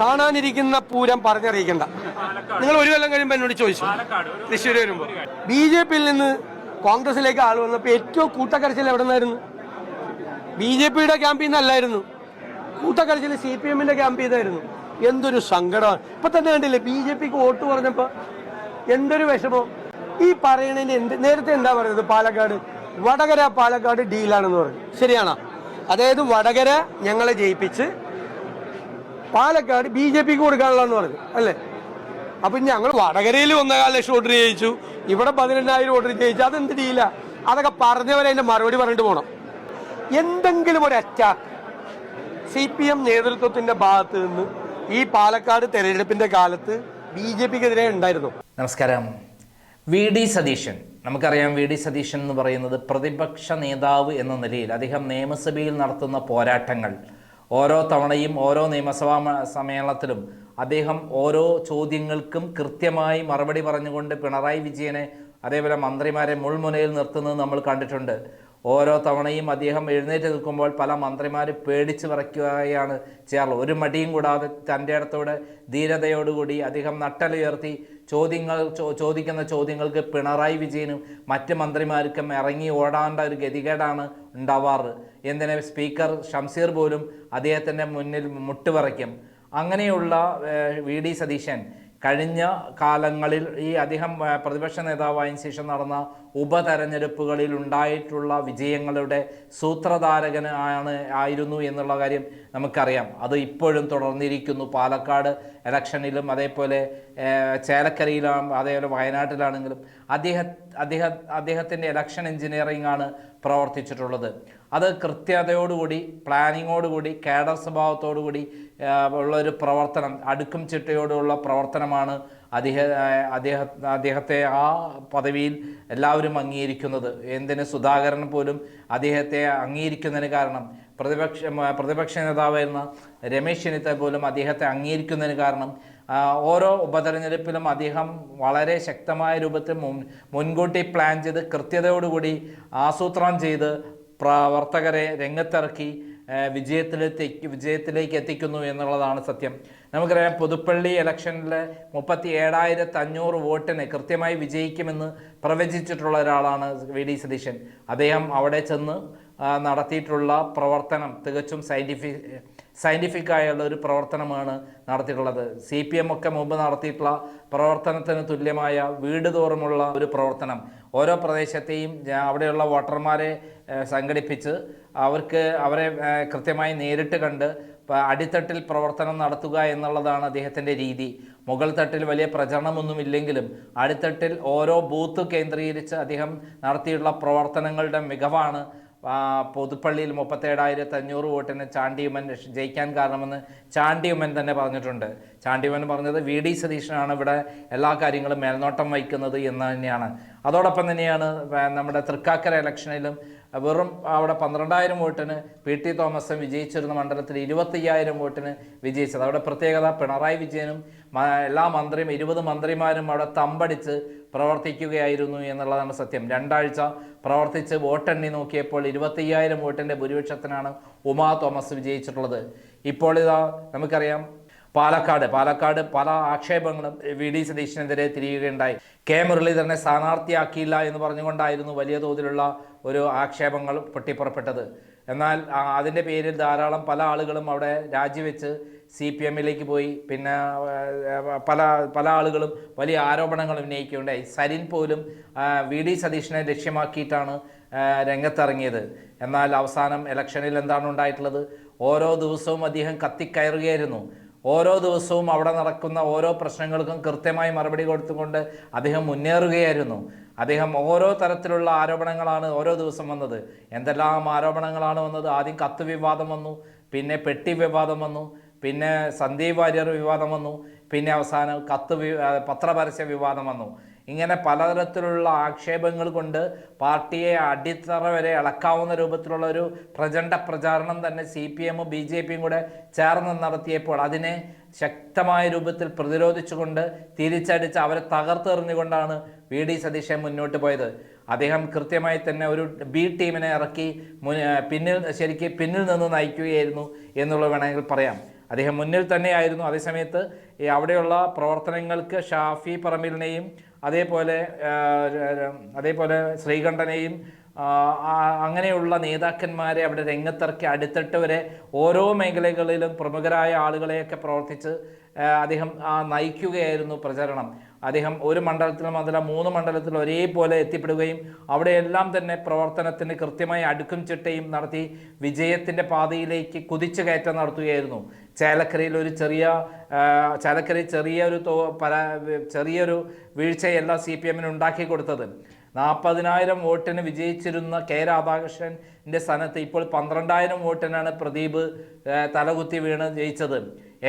കാണാനിരിക്കുന്ന പൂരം പറഞ്ഞറിയിക്കണ്ട. നിങ്ങൾ ഒരു കൊല്ലം കഴിയുമ്പോൾ എന്നോട് ചോദിച്ചു. തൃശ്ശൂർ വരുമ്പോൾ ബി ജെ പിയിൽ നിന്ന് കോൺഗ്രസിലേക്ക് ആൾ വന്നപ്പോൾ ഏറ്റവും കൂട്ടക്കരച്ചിൽ എവിടെ നിന്നായിരുന്നു ബി ജെ പിയുടെ ക്യാമ്പിൽ നിന്നല്ലായിരുന്നു. കൂട്ടക്കരച്ചിൽ സി പി എമ്മിന്റെ ക്യാമ്പിൽ നിന്നായിരുന്നു. എന്തൊരു സങ്കടമാണ്. ഇപ്പൊ തന്നെ കണ്ടില്ലേ ബി ജെ പിക്ക് വോട്ട് പറഞ്ഞപ്പോ എന്തൊരു വിഷമം. ഈ പറയണതിന് എന്ത് നേരത്തെ എന്താ പറയുന്നത്? പാലക്കാട്. വടകര പാലക്കാട് ഡീലാണെന്ന് പറഞ്ഞു. ശരിയാണോ? അതായത് വടകര ഞങ്ങളെ ജയിപ്പിച്ച് പാലക്കാട് ബി ജെ പിക്ക് കൊടുക്കാനുള്ളതെന്ന് പറഞ്ഞു അല്ലേ? അപ്പൊ ഞങ്ങൾ വടകരയിൽ ഒന്നേകാൽ ലക്ഷം വോട്ട് ചെയ്യിച്ചു ഇവിടെ പതിനെണ്ണായിരം വോട്ട് ചെയ്യിച്ചു അതെന്ത് ഡീല അതൊക്കെ പറഞ്ഞവരെ അതിന്റെ മറുപടി പറഞ്ഞിട്ട് പോണം. എന്തെങ്കിലും ഒരു അറ്റാക്ക് സി പി എം നേതൃത്വത്തിന്റെ ഭാഗത്ത് നിന്ന് ഈ പാലക്കാട് തെരഞ്ഞെടുപ്പിന്റെ കാലത്ത് ബി ജെ പിക്കെതിരെ ഉണ്ടായിരുന്നു. നമസ്കാരം. V D Satheesan. നമുക്കറിയാം വി ഡി സതീശൻ എന്ന് പറയുന്നത് പ്രതിപക്ഷ നേതാവ് എന്ന നിലയിൽ അദ്ദേഹം നിയമസഭയിൽ നടത്തുന്ന പോരാട്ടങ്ങൾ. ഓരോ തവണയും ഓരോ നിയമസഭാ സമ്മേളനത്തിലും അദ്ദേഹം ഓരോ ചോദ്യങ്ങൾക്കും കൃത്യമായി മറുപടി പറഞ്ഞുകൊണ്ട് പിണറായി വിജയനെ അതേപോലെ മന്ത്രിമാരെ മുൾമുനയിൽ നിർത്തുന്നത് നമ്മൾ കണ്ടിട്ടുണ്ട്. ഓരോ തവണയും അദ്ദേഹം എഴുന്നേറ്റ് നിൽക്കുമ്പോൾ പല മന്ത്രിമാർ പേടിച്ച് വിറയ്ക്കുകയാണ് ചെയ്യാറുള്ളത്. ഒരു മടിയും കൂടാതെ തന്റെ അടുത്തോടെ ധീരതയോടുകൂടി അദ്ദേഹം നട്ടലുയർത്തി ചോദ്യങ്ങൾ ചോദിക്കുന്ന ചോദ്യങ്ങൾക്ക് പിണറായി വിജയനും മറ്റ് മന്ത്രിമാർക്കും ഇറങ്ങി ഓടാണ്ട ഒരു ഗതികേടാണ് ഉണ്ടാവാറ്. എന്തിനെ? സ്പീക്കർ ഷംസീർ പോലും അദ്ദേഹത്തിന്റെ മുന്നിൽ മുട്ടുപറയ്ക്കും അങ്ങനെയുള്ള വി. ഡി. സതീശൻ കഴിഞ്ഞ കാലങ്ങളിൽ ഈ അദ്ദേഹം പ്രതിപക്ഷ നേതാവായതിനു ശേഷം നടന്ന ഉപതെരഞ്ഞെടുപ്പുകളിൽ ഉണ്ടായിട്ടുള്ള വിജയങ്ങളുടെ സൂത്രധാരകന് ആണ് ആയിരുന്നു എന്നുള്ള കാര്യം നമുക്കറിയാം. അത് ഇപ്പോഴും തുടർന്നിരിക്കുന്നു. പാലക്കാട് ഇലക്ഷനിലും അതേപോലെ ചേലക്കരയിലാണ് ചേലക്കരയിലും അതേപോലെ വയനാട്ടിലാണെങ്കിലും അദ്ദേഹം അദ്ദേഹം അദ്ദേഹത്തിന്റെ ഇലക്ഷൻ എഞ്ചിനീയറിംഗ് ആണ് പ്രവർത്തിച്ചിട്ടുള്ളത്. അത് കൃത്യതയോടുകൂടി പ്ലാനിങ്ങോടുകൂടി കേഡർ സ്വഭാവത്തോടുകൂടി ഉള്ള ഒരു പ്രവർത്തനം അടുക്കും ചിട്ടയോടുള്ള പ്രവർത്തനമാണ് അദ്ദേഹ അദ്ദേഹ അദ്ദേഹത്തെ ആ പദവിയിൽ എല്ലാവരും അംഗീകരിക്കുന്നത്. എന്തിന്? സുധാകരൻ പോലും അദ്ദേഹത്തെ അംഗീകരിക്കുന്നതിന് കാരണം പ്രതിപക്ഷ പ്രതിപക്ഷ നേതാവായിരുന്ന രമേശ് ചെന്നിത്തല പോലും അദ്ദേഹത്തെ അംഗീകരിക്കുന്നതിന് കാരണം ഓരോ ഉപതെരഞ്ഞെടുപ്പിലും അദ്ദേഹം വളരെ ശക്തമായ രൂപത്തിൽ മുൻ മുൻകൂട്ടി പ്ലാൻ ചെയ്ത് കൃത്യതയോടുകൂടി ആസൂത്രണം ചെയ്ത് പ്രവർത്തകരെ രംഗത്തിറക്കി വിജയത്തിലെത്തി വിജയത്തിലേക്ക് എത്തിക്കുന്നു എന്നുള്ളതാണ് സത്യം. നമുക്കറിയാം പുതുപ്പള്ളി ഇലക്ഷനിൽ മുപ്പത്തി ഏഴായിരത്തി അഞ്ഞൂറ് വോട്ടിന് കൃത്യമായി വിജയിക്കുമെന്ന് പ്രവചിച്ചിട്ടുള്ള ഒരാളാണ് വി ഡി സതീശൻ. അദ്ദേഹം അവിടെ ചെന്ന് നടത്തിയിട്ടുള്ള പ്രവർത്തനം തികച്ചും സയന്റിഫിക് ആയുള്ള ഒരു പ്രവർത്തനമാണ് നടത്തിയിട്ടുള്ളത്. സി പി എം ഒക്കെ മുമ്പ് നടത്തിയിട്ടുള്ള പ്രവർത്തനത്തിന് തുല്യമായ വീട് തോറുമുള്ള ഒരു പ്രവർത്തനം. ഓരോ പ്രദേശത്തെയും അവിടെയുള്ള വോട്ടർമാരെ സംഘടിപ്പിച്ച് അവർക്ക് അവരെ കൃത്യമായി നേരിട്ട് കണ്ട് അടിത്തട്ടിൽ പ്രവർത്തനം നടത്തുക എന്നുള്ളതാണ് അദ്ദേഹത്തിന്റെ രീതി. മുകൾ തട്ടിൽ വലിയ പ്രചരണമൊന്നുമില്ലെങ്കിലും അടിത്തട്ടിൽ ഓരോ ബൂത്ത് കേന്ദ്രീകരിച്ച് അദ്ദേഹം നടത്തിയിട്ടുള്ള പ്രവർത്തനങ്ങളുടെ മികവാണ് പുതുപ്പള്ളിയിൽ മുപ്പത്തേഴായിരത്തി അഞ്ഞൂറ് വോട്ടിന് ചാണ്ടിയുമ്മൻ ജയിക്കാൻ കാരണമെന്ന് ചാണ്ടിയുമ്മൻ തന്നെ പറഞ്ഞിട്ടുണ്ട്. ചാണ്ടിയുമ്മൻ പറഞ്ഞത് വി. ഡി. സതീശനാണ് ഇവിടെ എല്ലാ കാര്യങ്ങളും മേൽനോട്ടം വഹിക്കുന്നത് എന്ന് തന്നെയാണ്. അതോടൊപ്പം തന്നെയാണ് നമ്മുടെ തൃക്കാക്കര ഇലക്ഷനിലും വെറും അവിടെ പന്ത്രണ്ടായിരം വോട്ടിന് പി ടി തോമസും വിജയിച്ചിരുന്ന മണ്ഡലത്തിൽ ഇരുപത്തയ്യായിരം വോട്ടിന് വിജയിച്ചത്. അവിടെ പ്രത്യേകത പിണറായി വിജയനും എല്ലാ മന്ത്രിയും ഇരുപത് മന്ത്രിമാരും അവിടെ തമ്പടിച്ച് പ്രവർത്തിക്കുകയായിരുന്നു എന്നുള്ളതാണ് സത്യം. രണ്ടാഴ്ച പ്രവർത്തിച്ച് വോട്ടെണ്ണി നോക്കിയപ്പോൾ ഇരുപത്തയ്യായിരം വോട്ടിന്റെ ഭൂരിപക്ഷത്തിനാണ് ഉമാ തോമസ് വിജയിച്ചിട്ടുള്ളത്. ഇപ്പോൾ ഇതാ നമുക്കറിയാം പാലക്കാട് പാലക്കാട് പല ആക്ഷേപങ്ങളും വി ഡി സതീശനെതിരെ തിരിയുകയുണ്ടായി. കെ മുരളീധരനെ സ്ഥാനാർത്ഥിയാക്കിയില്ല എന്ന് പറഞ്ഞുകൊണ്ടായിരുന്നു വലിയ തോതിലുള്ള ഒരു ആക്ഷേപങ്ങൾ പൊട്ടിപ്പുറപ്പെട്ടത്. എന്നാൽ അതിന്റെ പേരിൽ ധാരാളം പല ആളുകളും അവിടെ രാജിവെച്ച് സി പി എമ്മിലേക്ക് പോയി. പിന്നെ പല പല ആളുകളും വലിയ ആരോപണങ്ങൾ ഉന്നയിക്കുകയുണ്ടായി. സരിൻ പോലും വി ഡി സതീശനെ ലക്ഷ്യമാക്കിയിട്ടാണ് രംഗത്തിറങ്ങിയത്. എന്നാൽ അവസാനം ഇലക്ഷനിൽ എന്താണ് ഉണ്ടായിട്ടുള്ളത്? ഓരോ ദിവസവും അദ്ദേഹം കത്തിക്കയറുകയായിരുന്നു. ഓരോ ദിവസവും അവിടെ നടക്കുന്ന ഓരോ പ്രശ്നങ്ങൾക്കും കൃത്യമായി മറുപടി കൊടുത്തുകൊണ്ട് അദ്ദേഹം മുന്നേറുകയായിരുന്നു. അദ്ദേഹം ഓരോ തരത്തിലുള്ള ആരോപണങ്ങളാണ് ഓരോ ദിവസം വന്നത്. എന്തെല്ലാം ആരോപണങ്ങളാണ് വന്നത്? ആദ്യം കത്ത് വിവാദം വന്നു പിന്നെ പെട്ടി വിവാദം വന്നു പിന്നെ സന്ദീപ് വാര്യർ വിവാദം വന്നു പിന്നെ അവസാനം കത്ത് പത്രപരസ്യ വിവാദം വന്നു. ഇങ്ങനെ പലതരത്തിലുള്ള ആക്ഷേപങ്ങൾ കൊണ്ട് പാർട്ടിയെ അടിത്തറ വരെ ഇളക്കാവുന്ന രൂപത്തിലുള്ള ഒരു പ്രചണ്ഡ പ്രചാരണം തന്നെ സി പി എമ്മും ബി ജെ പിയും കൂടെ ചേർന്ന് നടത്തിയപ്പോൾ അതിനെ ശക്തമായ രൂപത്തിൽ പ്രതിരോധിച്ചുകൊണ്ട് തിരിച്ചടിച്ച് അവരെ തകർത്തെറിഞ്ഞുകൊണ്ടാണ് വി ഡി സതീശൻ മുന്നോട്ട് പോയത്. അദ്ദേഹം കൃത്യമായി തന്നെ ഒരു ബി ടീമിനെ ഇറക്കി പിന്നിൽ ശരിക്കും പിന്നിൽ നിന്ന് നയിക്കുകയായിരുന്നു എന്നുള്ളത് വേണമെങ്കിൽ പറയാം. അദ്ദേഹം മുന്നിൽ തന്നെയായിരുന്നു. അതേസമയത്ത് അവിടെയുള്ള പ്രവർത്തനങ്ങൾക്ക് ഷാഫി പറമ്പിലിനെയും അതേപോലെ അതേപോലെ ശ്രീകണ്ഠനെയും അങ്ങനെയുള്ള നേതാക്കന്മാരെ അവിടെ രംഗത്തിറക്കി അടുത്തിട്ട് വരെ ഓരോ മേഖലകളിലും പ്രമുഖരായ ആളുകളെയൊക്കെ പ്രവർത്തിച്ച് അദ്ദേഹം നയിക്കുകയായിരുന്നു പ്രചരണം. അദ്ദേഹം ഒരു മണ്ഡലത്തിൽ മാത്രമല്ല മൂന്ന് മണ്ഡലത്തിൽ ഒരേപോലെ എത്തിപ്പെടുകയും അവിടെയെല്ലാം തന്നെ പ്രവർത്തനത്തിന് കൃത്യമായി അടുക്കും ചിട്ടയും നടത്തി വിജയത്തിന്റെ പാതയിലേക്ക് കുതിച്ചു കയറ്റം നടത്തുകയായിരുന്നു. ചേലക്കരയിൽ ഒരു ചെറിയ ചേലക്കരയിൽ ചെറിയൊരു തോ പല ചെറിയൊരു വീഴ്ചയല്ല സി പി എമ്മിന് ഉണ്ടാക്കി കൊടുത്തത്. നാൽപ്പതിനായിരം വോട്ടിന് വിജയിച്ചിരുന്ന കെ രാധാകൃഷ്ണന്റെ സ്ഥാനത്ത് ഇപ്പോൾ പന്ത്രണ്ടായിരം വോട്ടിനാണ് പ്രദീപ് തലകുത്തി വീണ് ജയിച്ചത്.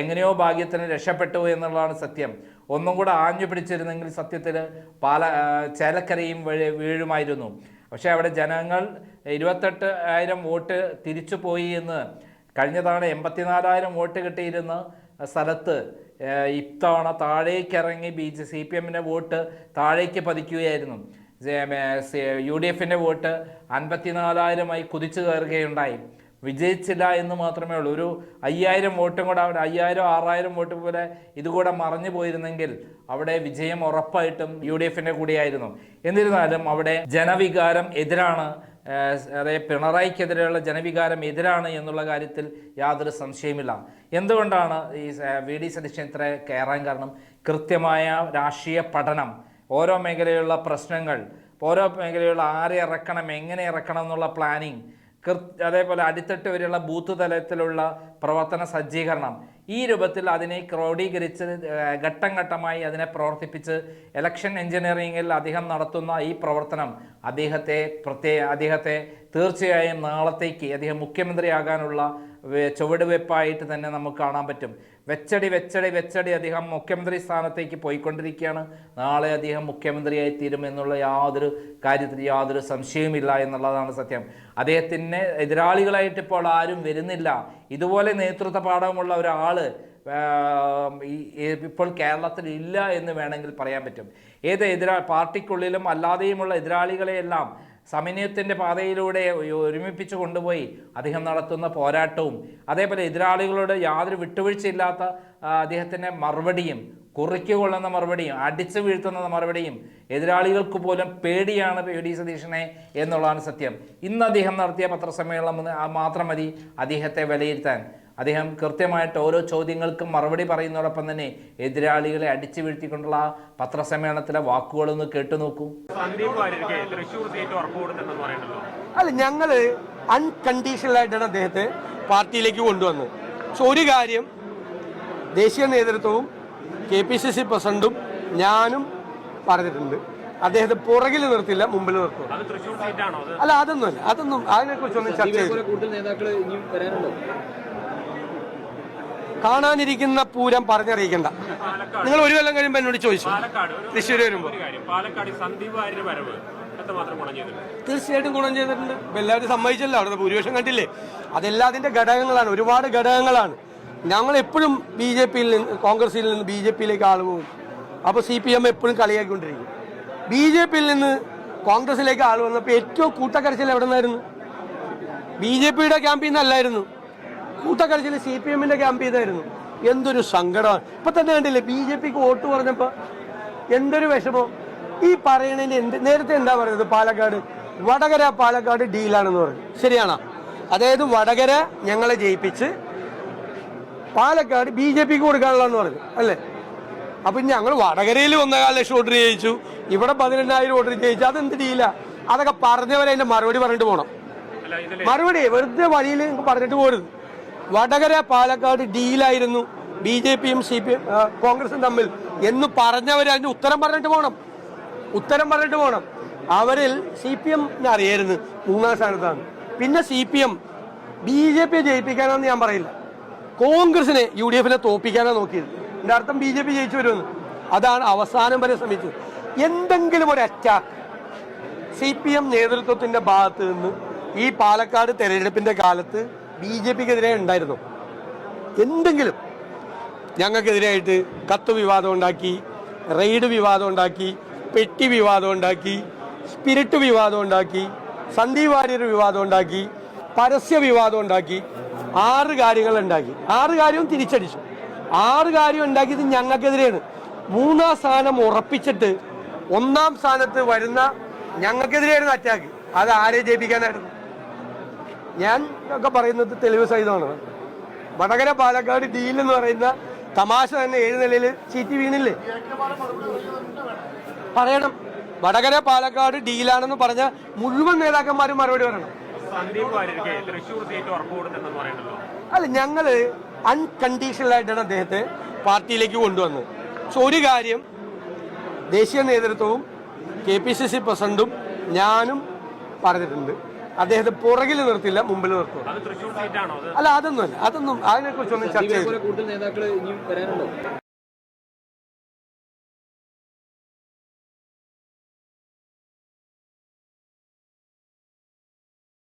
എങ്ങനെയോ ഭാഗ്യത്തിന് രക്ഷപ്പെട്ടു എന്നുള്ളതാണ് സത്യം. ഒന്നും കൂടെ ആഞ്ഞു പിടിച്ചിരുന്നെങ്കിൽ സത്യത്തിൽ പാല ചേലക്കരയും വഴി വീഴുമായിരുന്നു. പക്ഷേ അവിടെ ജനങ്ങൾ ഇരുപത്തെട്ട് ആയിരം വോട്ട് തിരിച്ചു പോയി എന്ന് കഴിഞ്ഞ തവണ എൺപത്തിനാലായിരം വോട്ട് കിട്ടിയിരുന്ന സ്ഥലത്ത് ഇത്തവണ താഴേക്ക് ഇറങ്ങി ബി ജെ സി പി എമ്മിന്റെ വോട്ട് താഴേക്ക് പതിക്കുകയായിരുന്നു. യു ഡി എഫിന്റെ വോട്ട് അൻപത്തിനാലായിരമായി കുതിച്ചു കയറുകയുണ്ടായി. വിജയിച്ചില്ല എന്ന് മാത്രമേ ഉള്ളൂ. ഒരു അയ്യായിരം വോട്ടും കൂടെ അവിടെ അയ്യായിരം ആറായിരം വോട്ട് പോലെ ഇതുകൂടെ മറഞ്ഞു പോയിരുന്നെങ്കിൽ അവിടെ വിജയം ഉറപ്പായിട്ടും യു ഡി എഫിന്റെ കൂടിയായിരുന്നു. എന്നിരുന്നാലും അവിടെ ജനവികാരം എതിരാണ് അതായത് പിണറായിക്കെതിരെയുള്ള ജനവികാരം എതിരാണ് എന്നുള്ള കാര്യത്തിൽ യാതൊരു സംശയമില്ല എന്തുകൊണ്ടാണ് ഈ വി ഡി സതീശൻ ഇത്ര കയറാൻ കാരണം? കൃത്യമായ രാഷ്ട്രീയ പഠനം ഓരോ മേഖലയിലുള്ള പ്രശ്നങ്ങൾ ഓരോ മേഖലയിലുള്ള ആരെ ഇറക്കണം എങ്ങനെ ഇറക്കണം എന്നുള്ള പ്ലാനിങ് അതേപോലെ അടിത്തട്ട് വരെയുള്ള ബൂത്ത് തലത്തിലുള്ള പ്രവർത്തന സജ്ജീകരണം. ഈ രൂപത്തിൽ അതിനെ ക്രോഡീകരിച്ച് ഘട്ടം ഘട്ടമായി അതിനെ പ്രവർത്തിപ്പിച്ച് ഇലക്ഷൻ എഞ്ചിനീയറിംഗിൽ അദ്ദേഹം നടത്തുന്ന ഈ പ്രവർത്തനം അദ്ദേഹത്തെ പ്രത്യേക അദ്ദേഹത്തെ തീർച്ചയായും നാളത്തേക്ക് അദ്ദേഹം മുഖ്യമന്ത്രിയാകാനുള്ള ചുവടുവെപ്പായിട്ട് തന്നെ നമുക്ക് കാണാൻ പറ്റും. വെച്ചടി വെച്ചടി വെച്ചടി അദ്ദേഹം മുഖ്യമന്ത്രി സ്ഥാനത്തേക്ക് പോയിക്കൊണ്ടിരിക്കുകയാണ്. നാളെ അദ്ദേഹം മുഖ്യമന്ത്രിയായി തീരും എന്നുള്ള യാതൊരു കാര്യത്തിൽ യാതൊരു സംശയവുമില്ല എന്നുള്ളതാണ് സത്യം. അദ്ദേഹത്തിന് എതിരാളികളായിട്ട് ഇപ്പോൾ ആരും വരുന്നില്ല. ഇതുപോലെ നേതൃത്വ പാഠമുള്ള ഒരാൾ ഇപ്പോൾ കേരളത്തിൽ ഇല്ല എന്ന് വേണമെങ്കിൽ പറയാൻ പറ്റും. ഏത് എതിരാ പാർട്ടിക്കുള്ളിലും അല്ലാതെയുമുള്ള എതിരാളികളെയെല്ലാം സമന്വയത്തിന്റെ പാതയിലൂടെ ഒരുമിപ്പിച്ച് കൊണ്ടുപോയി അദ്ദേഹം നടത്തുന്ന പോരാട്ടവും അതേപോലെ എതിരാളികളോട് യാതൊരു വിട്ടുവീഴ്ചയില്ലാത്ത അദ്ദേഹത്തിന്റെ മറുപടിയും കുറിക്കുകൊള്ളുന്ന മറുപടിയും അടിച്ചു വീഴ്ത്തുന്ന മറുപടിയും എതിരാളികൾക്ക് പോലും പേടിയാണ് പി ഡി സതീശനെ എന്നുള്ളതാണ് സത്യം. ഇന്ന് അദ്ദേഹം നടത്തിയ പത്രസമ്മേളനം മാത്രം മതി അദ്ദേഹത്തെ വിലയിരുത്താൻ. അദ്ദേഹം കൃത്യമായിട്ട് ഓരോ ചോദ്യങ്ങൾക്കും മറുപടി പറയുന്നതോടൊപ്പം തന്നെ എതിരാളികളെ അടിച്ചു വീഴ്ത്തിക്കൊണ്ടുള്ള ആ പത്രസമ്മേളനത്തിലെ വാക്കുകളൊന്ന് കേട്ടു നോക്കൂ. അല്ല ഞങ്ങൾ അൺകണ്ടീഷണൽ ആയിട്ടാണ് അദ്ദേഹത്തെ പാർട്ടിയിലേക്ക് കൊണ്ടുവന്നത്. പക്ഷെ ഒരു കാര്യം ദേശീയ നേതൃത്വവും കെ പി സി സി പ്രസിഡന്റും ഞാനും പറഞ്ഞിട്ടുണ്ട്. അദ്ദേഹത്തെ പുറകിൽ നിർത്തില്ല മുമ്പിൽ നിർത്തും. അല്ല അതൊന്നുമല്ല. അതൊന്നും അതിനെ കുറിച്ചൊന്നും ചർച്ച കാണാനിരിക്കുന്ന പൂരം പറഞ്ഞറിയിക്കണ്ട. നിങ്ങൾ ഒരു കൊല്ലം കഴിയുമ്പോൾ എന്നോട് ചോദിച്ചു. തൃശ്ശൂര് തൃശ്ശൂർ വരുമ്പോൾ തീർച്ചയായിട്ടും ഗുണം ചെയ്തിട്ടുണ്ട്. ഇപ്പൊ എല്ലാവരും സമ്മതിച്ചല്ലോ. അവിടെ ഭൂരിപക്ഷം കണ്ടില്ലേ? അതെല്ലാം അതിന്റെ ഘടകങ്ങളാണ്. ഒരുപാട് ഘടകങ്ങളാണ്. ഞങ്ങൾ എപ്പോഴും ബി ജെ പിയിൽ നിന്ന് കോൺഗ്രസിൽ നിന്ന് ബി ജെ പിയിലേക്ക് ആൾ പോകും. അപ്പോൾ സി പി എം എപ്പോഴും കളിയാക്കിക്കൊണ്ടിരിക്കും. ബി ജെ പിയിൽ നിന്ന് കോൺഗ്രസിലേക്ക് ആൾ വന്നപ്പോൾ ഏറ്റവും കൂട്ടക്കരച്ചിൽ എവിടെ നിന്നായിരുന്നു ബി ജെ പിയുടെ ക്യാമ്പിൽ നിന്നല്ലായിരുന്നു. കൂട്ടക്കരച്ചിൽ സി പി എമ്മിന്റെ ക്യാമ്പിൽ നിന്നായിരുന്നു. എന്തൊരു സങ്കടമാണ്. ഇപ്പം തന്നെ കണ്ടില്ലേ ബി ജെ പിക്ക് വോട്ട് പറഞ്ഞപ്പോൾ എന്തൊരു വിഷമം. ഈ പറയണതിന് എന്ത് നേരത്തെ എന്താ പറയുന്നത്? പാലക്കാട് വടകര പാലക്കാട് ഡീലാണെന്ന് പറഞ്ഞു. ശരിയാണോ? അതായത് വടകര ഞങ്ങളെ ജയിപ്പിച്ച് പാലക്കാട് ബി ജെ പിക്ക് കൊടുക്കാനുള്ളതെന്ന് പറഞ്ഞു അല്ലേ? അപ്പൊ ഞങ്ങൾ വടകരയിൽ ഒന്നേകാൽ ലക്ഷം വോട്ട് ജയിച്ചു. ഇവിടെ പതിനെണ്ണായിരം വോട്ട് ജയിച്ചു അതെന്ത് ഡീല അതൊക്കെ പറഞ്ഞവരെ അതിന്റെ മറുപടി പറഞ്ഞിട്ട് പോണം. മറുപടി വെറുതെ വഴിയിൽ പറഞ്ഞിട്ട് പോരുത്. വടകര പാലക്കാട് ഡീലായിരുന്നു ബി ജെ പിയും സി പി കോൺഗ്രസും തമ്മിൽ. എന്ന് പറഞ്ഞവർ അതിന് ഉത്തരം പറഞ്ഞിട്ട് പോകണം ഉത്തരം പറഞ്ഞിട്ട് പോകണം അവരിൽ സി പി എമ്മിനെ അറിയായിരുന്നു. മൂന്നാം സ്ഥാനത്താണ്. പിന്നെ C P M B J പിയെ ജയിപ്പിക്കാനാണെന്ന് ഞാൻ പറയില്ല. കോൺഗ്രസിനെ യു ഡി എഫിനെ തോപ്പിക്കാനാണ് നോക്കിയത്. എന്റെ അർത്ഥം ബി ജെ പി ജയിച്ചു വരുമെന്ന്. അതാണ് അവസാനം വരെ ശ്രമിച്ചത് എന്തെങ്കിലും ഒരു അറ്റാക്ക് സി പി എം നേതൃത്വത്തിന്റെ ഭാഗത്ത് നിന്ന് ഈ പാലക്കാട് തെരഞ്ഞെടുപ്പിന്റെ കാലത്ത് ബി ജെ പിക്കെതിരെ ഉണ്ടായിരുന്നു. എന്തെങ്കിലും ഞങ്ങൾക്കെതിരായിട്ട് കത്ത് വിവാദം ഉണ്ടാക്കി റെയ്ഡ് വിവാദം ഉണ്ടാക്കി പെട്ടി വിവാദം ഉണ്ടാക്കി സ്പിരിറ്റ് വിവാദം ഉണ്ടാക്കി സന്ദീപ് വാര്യർ വിവാദം ഉണ്ടാക്കി പരസ്യ വിവാദം ഉണ്ടാക്കി ആറ് കാര്യങ്ങൾ ഉണ്ടാക്കി. ആറ് കാര്യവും തിരിച്ചടിച്ചു. ആറ് കാര്യം ഉണ്ടാക്കിയത് ഞങ്ങൾക്കെതിരെയാണ്. മൂന്നാം സ്ഥാനം ഉറപ്പിച്ചിട്ട് ഒന്നാം സ്ഥാനത്ത് വരുന്ന ഞങ്ങൾക്കെതിരെയായിരുന്നു അറ്റാക്ക് അത് ആരെ ജയിപ്പിക്കാനായിരുന്നു? ഞാൻ ഒക്കെ പറയുന്നത് തെളിവ് സഹിതമാണ്. വടകര പാലക്കാട് ഡീൽ എന്ന് പറയുന്ന തമാശ തന്നെ ഏഴ് നിലയിൽ ചീറ്റി വീണില്ലേ? പറയണം. വടകര പാലക്കാട് ഡീലാണെന്ന് പറഞ്ഞ മുഴുവൻ നേതാക്കന്മാരും മറുപടി പറയണം. അല്ല ഞങ്ങൾ അൺകണ്ടീഷണൽ ആയിട്ടാണ് അദ്ദേഹത്തെ പാർട്ടിയിലേക്ക് കൊണ്ടുവന്നത്. പക്ഷെ ഒരു കാര്യം ദേശീയ നേതൃത്വവും കെ പി സി സി പ്രസിഡന്റും ഞാനും പറഞ്ഞിട്ടുണ്ട്. അദ്ദേഹത്തെ പുറകിൽ നിർത്തില്ല മുമ്പിൽ നിർത്തും. അല്ല അതൊന്നുമല്ല. അതൊന്നും അതിനെക്കുറിച്ചൊന്നും ചർച്ച ചെയ്തു